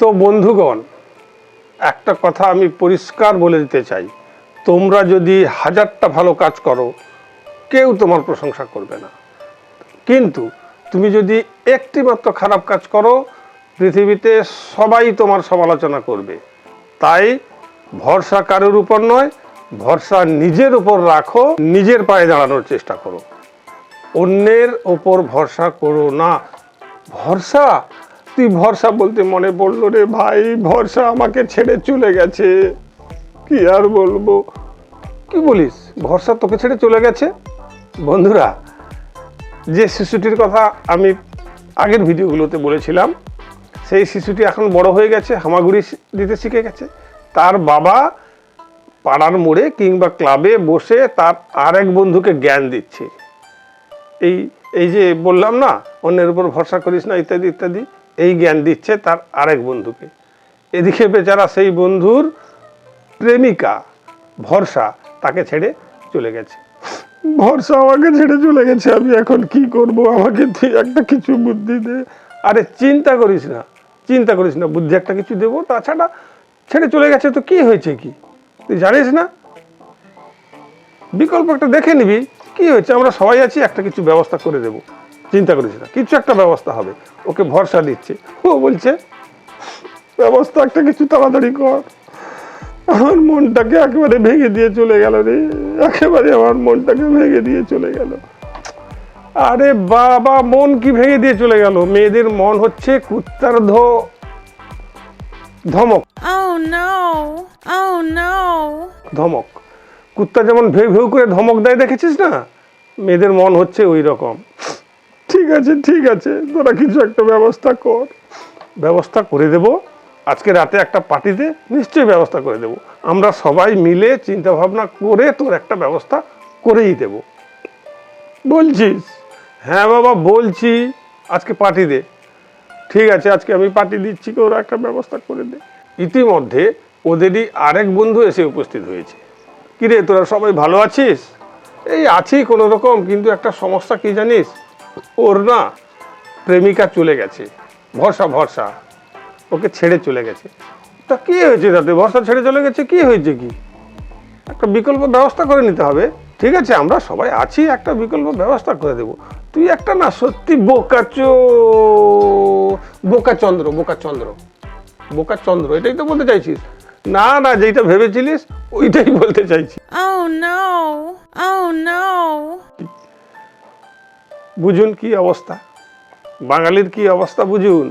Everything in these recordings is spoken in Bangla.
তো বন্ধুগণ, একটা কথা আমি পরিষ্কার বলে দিতে চাই। তোমরা যদি হাজারটা ভালো কাজ করো, কেউ তোমার প্রশংসা করবে না। কিন্তু তুমি যদি একটি মাত্র খারাপ কাজ করো, পৃথিবীতে সবাই তোমার সমালোচনা করবে। তাই ভরসা কারোর উপর নয়, ভরসা নিজের উপর রাখো, নিজের পায়ে দাঁড়ানোর চেষ্টা করো। অন্যের ওপর ভরসা করো না। ভরসা তুই ভরসা বলতে মনে পড়ল রে ভাই, ভরসা আমাকে ছেড়ে চলে গেছে। কি আর বলব? কি বলিস? ভরসা তোকে ছেড়ে চলে গেছে? বন্ধুরা, যে শিশুটির কথা আমি আগের ভিডিওগুলোতে বলেছিলাম, সেই শিশুটি এখন বড় হয়ে গেছে, হামাগুড়ি দিতে শিখে গেছে। তার বাবা পাড়ার মোড়ে কিংবা ক্লাবে বসে তার আর এক বন্ধুকে জ্ঞান দিচ্ছে। এই এই যে বললাম না, অন্যের উপর ভরসা করিস না, ইত্যাদি ইত্যাদি। এই জ্ঞান দিচ্ছে তার আরেক বন্ধুকে। এদিকে বেচারা সেই বন্ধুর প্রেমিকা, ভরসা, তাকে ছেড়ে চলে গেছে। ভরসা আমাকে ছেড়ে চলে গেছে, আমি এখন কি করব? আমাকে তুই একটা কিছু বুদ্ধি দে। আরে চিন্তা করিস না, চিন্তা করিস না, বুদ্ধি একটা কিছু দেবো। তাছাড়া ছেড়ে চলে গেছে তো কি হয়েছে কি? তুই জানিস না? বিকল্প একটা দেখে নিবি, কি হয়েছে? আমরা সবাই আছি, একটা কিছু ব্যবস্থা করে দেব। চিন্তা করিস না কিছু একটা ব্যবস্থা হবে ওকে ভরসা দিচ্ছে। ও বলছে ব্যবস্থা একটা কিছু তাড়াতাড়ি কর। আমার মনটাকে একেবারে ভেঙে দিয়ে চলে গেল রে একেবারে আমার মনটাকে ভেঙে দিয়ে চলে গেল। আরে বাবা মন কি ভেঙে দিয়ে চলে গেল? মেয়েদের মন হচ্ছে কুত্তার ধ ধমক। Oh! Oh! ধমক। কুত্তা যেমন ভেউ ভেউ করে ধমক দেয় দেখেছিস না? মেয়েদের মন হচ্ছে ওই রকম। ঠিক আছে ঠিক আছে, তোরা কিছু একটা ব্যবস্থা কর। ব্যবস্থা করে দেব। আজকে রাতে একটা পার্টিতে নিশ্চয়ই ব্যবস্থা করে দেব। আমরা সবাই মিলে চিন্তা ভাবনা করে তোর একটা ব্যবস্থা করেই দেব। বলছিস? হ্যাঁ বাবা, বলছি। আজকে পার্টি দে। ঠিক আছে, আজকে আমি পার্টি দিচ্ছি ওরা একটা ব্যবস্থা করে দে। ইতিমধ্যে ওদেরই আরেক বন্ধু এসে উপস্থিত হয়েছে। কিরে, তোরা সবাই ভালো আছিস? এই আছি কোনো রকম, কিন্তু একটা সমস্যা কি জানিস? ওর না প্রেমিকা চলে গেছে, ভরসা ভরসা, ওকে ছেড়ে চলে গেছে। তা কি হয়েছে তাতে? ভরসা ছেড়ে চলে গেছে, কি হয়েছে কি? একটা বিকল্প ব্যবস্থা করে নিতে হবে। ঠিক আছে, আমরা সবাই আছি, একটা বিকল্প ব্যবস্থা করে দেব। তুই একটা না সত্যি বোকাচো বোকাচন্দ্র বোকাচন্দ্র বোকাচন্দ্র এটাই তো বলতে চাইছিস। না না যেটা ভেবেছিলিস, ওইটাই বলতে চাইছি। Oh! Oh! বুঝুন কি অবস্থা? বাঙালির কি অবস্থা বুঝুন?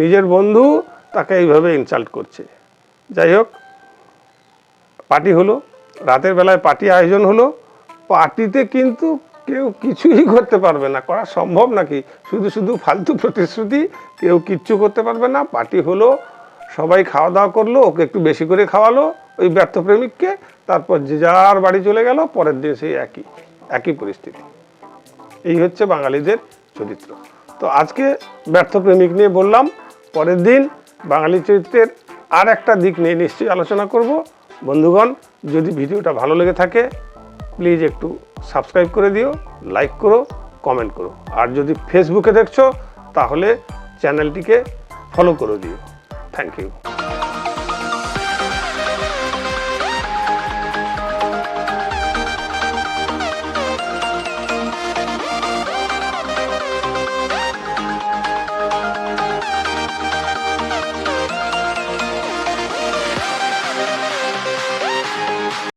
নিজের বন্ধু তাকে এইভাবে ইনসাল্ট করছে। যাই হোক, পার্টি হলো, রাতের বেলায় পার্টি আয়োজন হলো, পার্টিতে কিন্তু কেউ কিছুই করতে পারবে না। করা সম্ভব নাকি? শুধু শুধু ফালতু প্রতিশ্রুতি, কেউ কিচ্ছু করতে পারবে না। পার্টি হলো, সবাই খাওয়া দাওয়া করল, ওকে একটু বেশি করে খাওয়ালো ওই ব্যর্থ প্রেমিককে তারপর যে যার বাড়ি চলে গেল, পরের দিন সেই একই একই পরিস্থিতি। এই হচ্ছে বাঙালিদের চরিত্র। তো আজকে ব্যর্থ প্রেমিক নিয়ে বললাম, পরের দিন বাঙালি চরিত্রের আর একটা দিক নিয়ে নিশ্চয়ই আলোচনা করব। বন্ধুগণ, যদি ভিডিওটা ভালো লেগে থাকে প্লিজ একটু সাবস্ক্রাইব করে দিও লাইক করো কমেন্ট করো। আর যদি ফেসবুকে দেখছ, তাহলে চ্যানেলটিকে ফলো করে দিও। Thank you